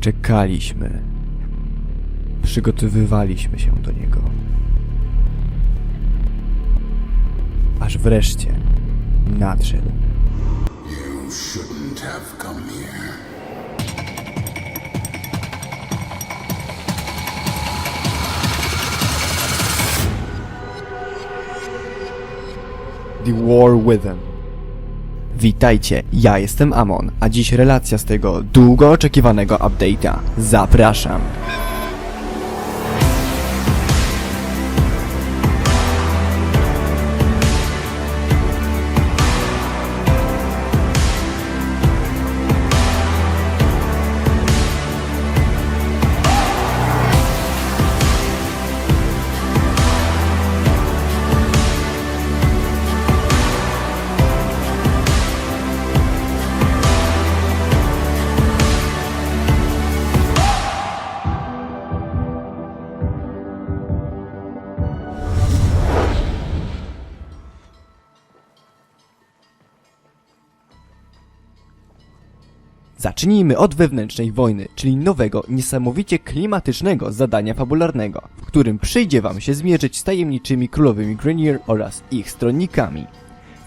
Czekaliśmy. Przygotowywaliśmy się do niego. Aż wreszcie nadszedł. You shouldn't have come here. The War Within. Witajcie, ja jestem Amon, a dziś relacja z tego długo oczekiwanego update'a. Zapraszam. Zacznijmy od wewnętrznej wojny, czyli nowego, niesamowicie klimatycznego zadania fabularnego, w którym przyjdzie wam się zmierzyć z tajemniczymi królowymi Grenier oraz ich stronnikami.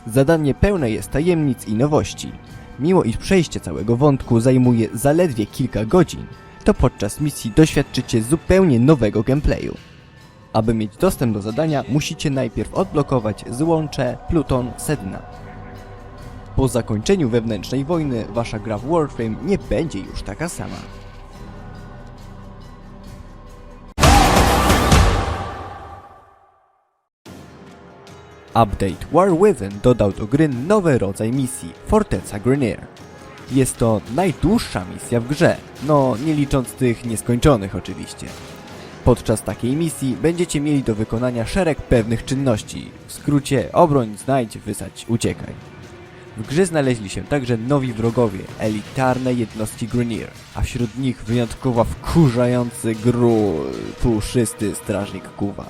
Zadanie pełne jest tajemnic i nowości. Mimo iż przejście całego wątku zajmuje zaledwie kilka godzin, to podczas misji doświadczycie zupełnie nowego gameplayu. Aby mieć dostęp do zadania, musicie najpierw odblokować złącze Pluton Sedna. Po zakończeniu wewnętrznej wojny, wasza gra w Warframe nie będzie już taka sama. Update War Within dodał do gry nowy rodzaj misji Forteca Grenier. Jest to najdłuższa misja w grze, no nie licząc tych nieskończonych oczywiście. Podczas takiej misji będziecie mieli do wykonania szereg pewnych czynności, w skrócie obroń, znajdź, wysadź, uciekaj. W grze znaleźli się także nowi wrogowie, elitarne jednostki Grenier, a wśród nich wyjątkowo wkurzający gru puszysty strażnik Kuwa.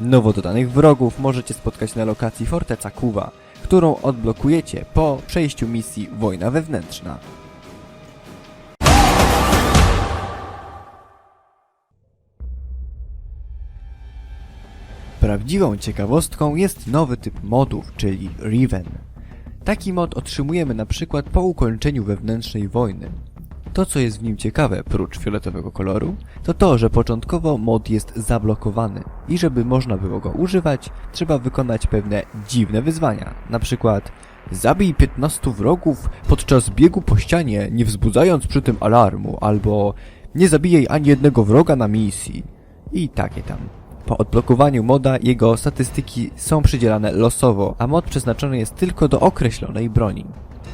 Nowo dodanych wrogów możecie spotkać na lokacji Forteca Kuwa, którą odblokujecie po przejściu misji Wojna Wewnętrzna. Prawdziwą ciekawostką jest nowy typ modów, czyli Riven. Taki mod otrzymujemy na przykład po ukończeniu wewnętrznej wojny. To co jest w nim ciekawe, prócz fioletowego koloru, to to, że początkowo mod jest zablokowany i żeby można było go używać, trzeba wykonać pewne dziwne wyzwania. Na przykład zabij 15 wrogów podczas biegu po ścianie, nie wzbudzając przy tym alarmu, albo nie zabijaj ani jednego wroga na misji. I takie tam. Po odblokowaniu moda jego statystyki są przydzielane losowo, a mod przeznaczony jest tylko do określonej broni.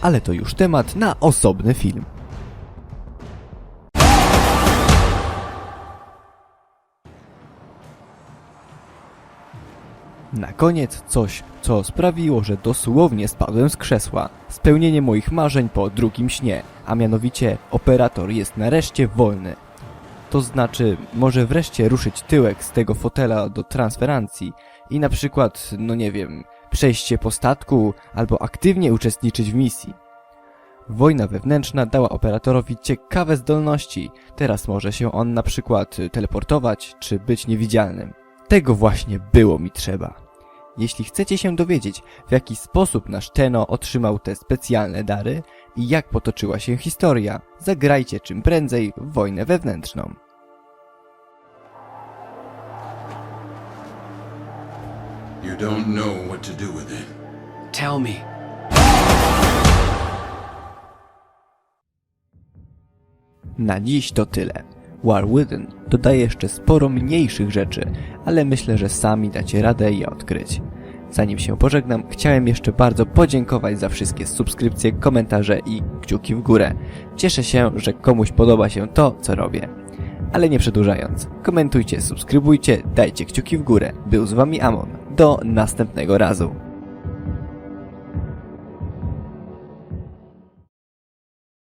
Ale to już temat na osobny film. Na koniec coś, co sprawiło, że dosłownie spadłem z krzesła. Spełnienie moich marzeń po drugim śnie, a mianowicie operator jest nareszcie wolny. To znaczy, może wreszcie ruszyć tyłek z tego fotela do transferancji i na przykład, no nie wiem, przejście po statku albo aktywnie uczestniczyć w misji. Wojna wewnętrzna dała operatorowi ciekawe zdolności. Teraz może się on na przykład teleportować czy być niewidzialnym. Tego właśnie było mi trzeba. Jeśli chcecie się dowiedzieć, w jaki sposób nasz Teno otrzymał te specjalne dary i jak potoczyła się historia, zagrajcie czym prędzej w wojnę wewnętrzną. You don't know what to do with it. Tell me. Na dziś to tyle. War Within dodaje jeszcze sporo mniejszych rzeczy, ale myślę, że sami dacie radę je odkryć. Zanim się pożegnam, chciałem jeszcze bardzo podziękować za wszystkie subskrypcje, komentarze i kciuki w górę. Cieszę się, że komuś podoba się to, co robię. Ale nie przedłużając, komentujcie, subskrybujcie, dajcie kciuki w górę. Był z wami Amon. Do następnego razu.